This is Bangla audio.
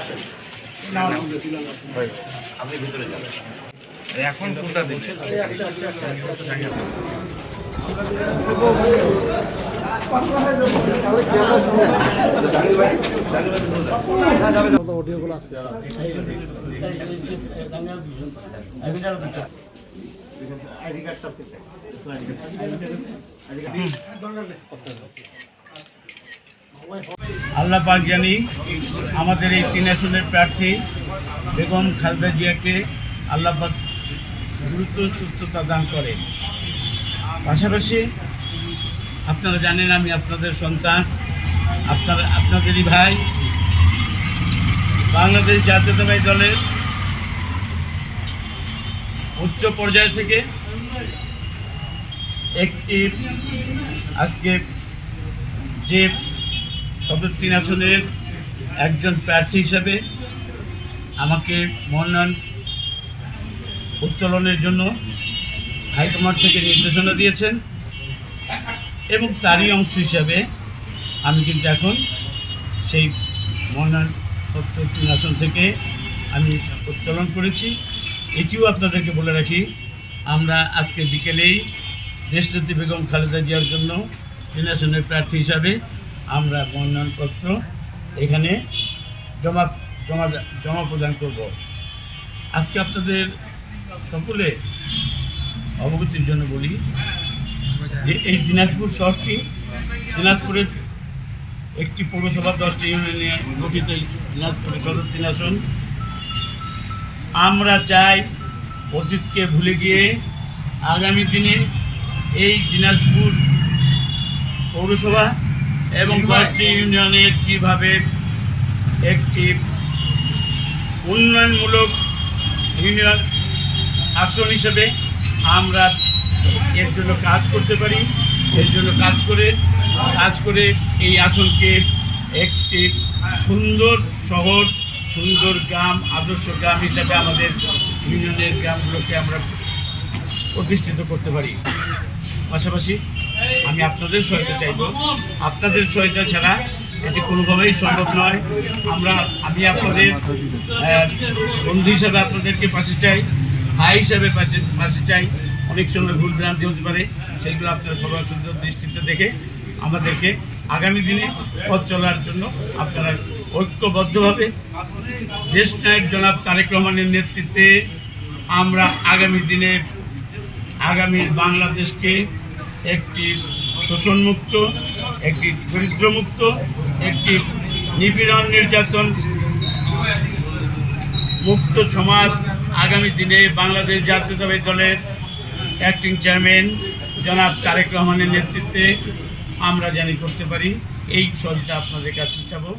আসেন। আপনি ভিতরে যাবেন এখন কোনটা দেখছেন অডিওগুলো আছে আইডি কার্ড সব আইডি দিচ্ছে? আল্লাহ পাক জানি আমাদের এই তিন আসনের প্রার্থী বেগম খালদা জিয়াকে আল্লাহ পাক দ্রুত সুস্থতা দান করে পাশাপাশি আপনারা জানেন আমি আপনাদের সন্তান, আপনার, আপনাদেরই ভাই। বাংলাদেশ জাতীয়তাবাদী দলের উচ্চ পর্যায় থেকে একটি আজকে যে সদর তিন আসনের একজন প্রার্থী হিসাবে আমাকে মনোনয়ন উত্তোলনের জন্য হাইকমান্ড থেকে নির্দেশনা দিয়েছেন এবং তারই অংশ হিসাবে আমি কিন্তু এখন সেই মনোনয়ন পত্র তিন আসন থেকে আমি উত্তোলন করেছি। এটিও আপনাদেরকে বলে রাখি, আমরা আজকে বিকেলেই দেশনেত্রী বেগম খালেদা জিয়ার জন্য তিন আসনের প্রার্থী হিসাবে আমরা মনোনয়নপত্র এখানে জমা জমা জমা প্রদান করব। আজকে আপনাদের সকলে অবগতির জন্য বলি যে এই দিনাজপুর শহরটি দিনাজপুরের একটি পৌরসভা, দশটি ইউনিয়নে গঠিত দিনাজপুরের সদর তিন আসন আমরা চাই অতীতকে ভুলে গিয়ে আগামী দিনে এই দিনাজপুর পৌরসভা এবং দশটি ইউনিয়নের কীভাবে একটি উন্নয়নমূলক ইউনিয়ন আসন হিসেবে আমরা এর জন্য কাজ করতে পারি এর জন্য কাজ করে কাজ করে এই আসনকে একটি সুন্দর শহর সুন্দর গ্রাম আদর্শ গ্রাম হিসাবে আমাদের ইউনিয়নের গ্রামগুলোকে আমরা প্রতিষ্ঠিত করতে পারি। পাশাপাশি আমি আপনাদের সহায়তা চাইব। আপনাদের সহায়তা ছাড়া এটি কোনোভাবেই সম্ভব নয়। আমরা, আমি আপনাদের বন্ধু হিসাবে আপনাদেরকে পাশে চাই, ভাই হিসাবে পাশে চাই। অনেক সময় ভুল ভ্রান্তি হতে পারে, সেইগুলো আপনারা সবার সুন্দর দৃষ্টিতে দেখে আমাদেরকে আগামী দিনে পথ চলার জন্য আপনারা ঐক্যবদ্ধভাবে দেশ নায়ক জনাব তারেক রহমানের নেতৃত্বে আমরা আগামী দিনে আগামী বাংলাদেশকে একটি শোষণমুক্ত, একটি দরিদ্রমুক্ত, একটি নিপীড়ন নির্যাতন মুক্ত সমাজ আগামী দিনে বাংলাদেশ জাতীয়তাবাদী দলের অ্যাক্টিং চেয়ারম্যান জনাব তারেক রহমানের নেতৃত্বে আমরা জানি করতে পারি। এই সহযোগিতা আপনাদের কাছে চাবো।